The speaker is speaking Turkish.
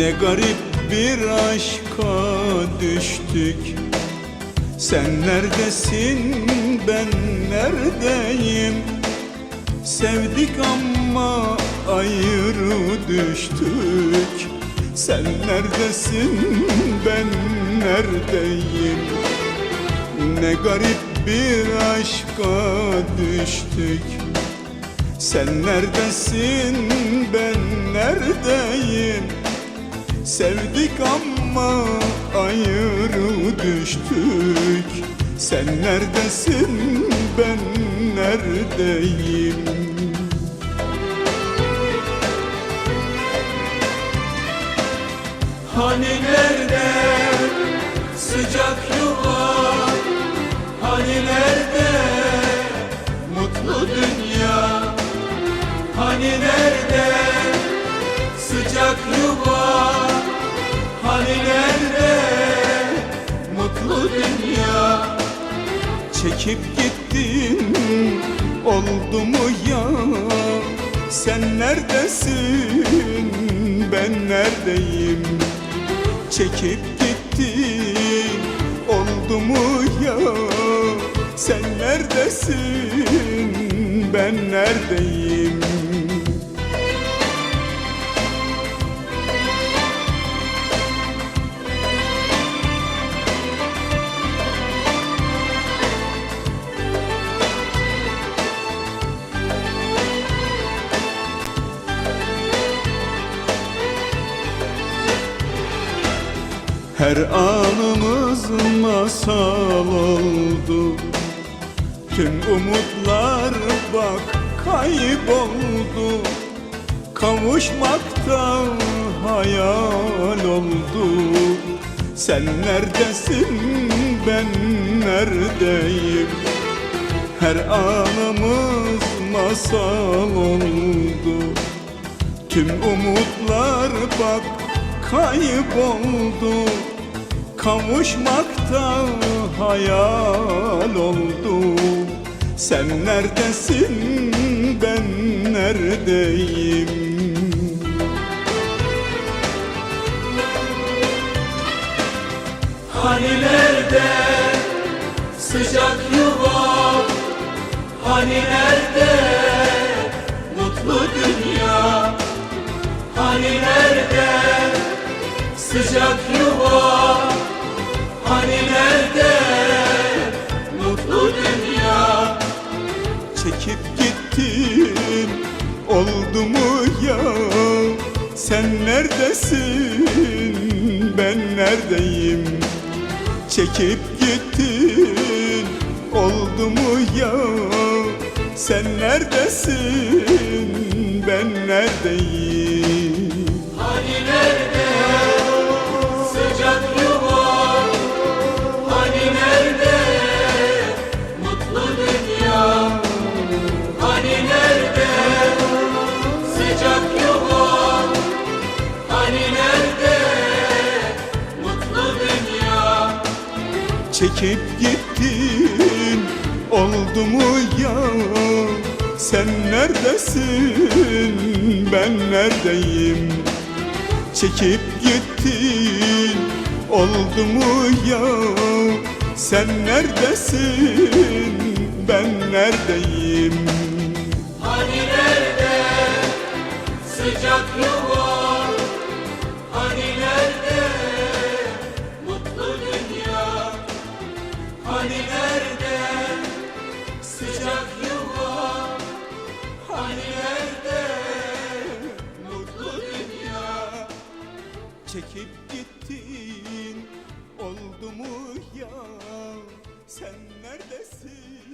Ne garip bir aşka düştük. Sen neredesin ben neredeyim? Sevdik ama ayrı düştük. Sen neredesin ben neredeyim? Ne garip bir aşka düştük. Sen neredesin ben neredeyim Sevdik ama ayrı düştük. Sen neredesin ben neredeyim? Hani nerede sıcak yuva Çekip gittin. Oldu mu ya? Sen neredesin? Ben neredeyim? Çekip gittin. Oldu mu ya? Sen neredesin? Ben neredeyim Her anımız masal oldu. Tüm umutlar bak kayboldu. Kavuşmakta hayal oldu. Sen neredesin ben neredeyim? Her anımız masal oldu. Tüm umutlar bak kayboldu Kavuşmakta hayal oldu Sen neredesin ben neredeyim? Hani nerede sıcak yuva Hani nerede mutlu dünya. Hani nerede sıcak yuva Sen neredesin? Ben neredeyim? Çekip gittin. Oldu mu ya? Sen neredesin? Ben neredeyim? Hani nerede Çekip gittin. Oldu mu ya? Sen neredesin? Ben neredeyim? Çekip gittin. Oldu mu ya? Sen neredesin? Ben neredeyim? Hani nerede gittin? Oldu mu ya? Sen neredesin